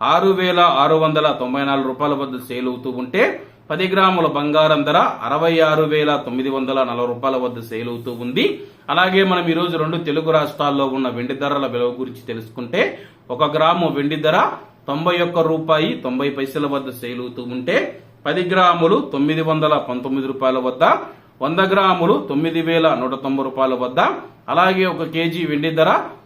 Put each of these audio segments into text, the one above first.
ఆరు వేల ఆరు వందల తొంభై నాలుగు రూపాయల వద్ద సేల్ అవుతూ ఉంటే పది గ్రాముల బంగారం ధర అరవై ఆరు వేల తొమ్మిది వందల నలభై రూపాయల వద్ద సేల్ అవుతూ ఉంది. అలాగే మనం ఈరోజు రెండు తెలుగు రాష్ట్రాల్లో ఉన్న వెండి ధరల విలువ గురించి తెలుసుకుంటే ఒక గ్రాము వెండి ధర తొంభై ఒక్క రూపాయి తొంభై పైసల వద్ద సేల్ అవుతూ ఉంటే పది గ్రాములు తొమ్మిది వందల పంతొమ్మిది రూపాయల వద్ద వంద గ్రాములు తొమ్మిది వేల నూట తొంభై రూపాయల వద్ద అలాగే ఒక కేజీ వెండి ధర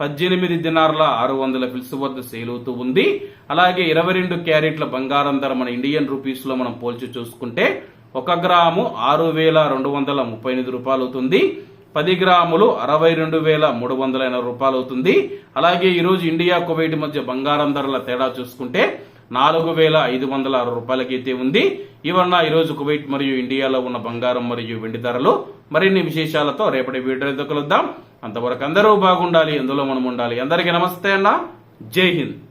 పద్దెనిమిది దినార్ల ఆరు వందల పిలుసు వద్ద సేల్ అవుతూ ఉంది. అలాగే ఇరవై రెండు క్యారెట్ల బంగారం ధర మన ఇండియన్ రూపీస్లో మనం పోల్చి చూసుకుంటే ఒక గ్రాము ఆరు వేల రెండు వందల ముప్పై ఎనిమిది రూపాయలు అవుతుంది. పది గ్రాములు అరవై రెండు వేల మూడు వందల ఎనభై రూపాయలు అవుతుంది. అలాగే ఈరోజు ఇండియా కువైట్ మధ్య బంగారం ధరల తేడా చూసుకుంటే నాలుగు వేల ఐదు వందల అరవై రూపాయలకైతే ఉంది. ఇవన్న ఈరోజు కువైట్ మరియు ఇండియాలో ఉన్న బంగారం మరియు వెండి ధరలు. మరిన్ని విశేషాలతో రేపటి వీడియోతో కలుద్దాం. అంతవరకు అందరూ బాగుండాలి అందులో మనం ఉండాలి. అందరికీ నమస్తే అన్న. జై హింద్.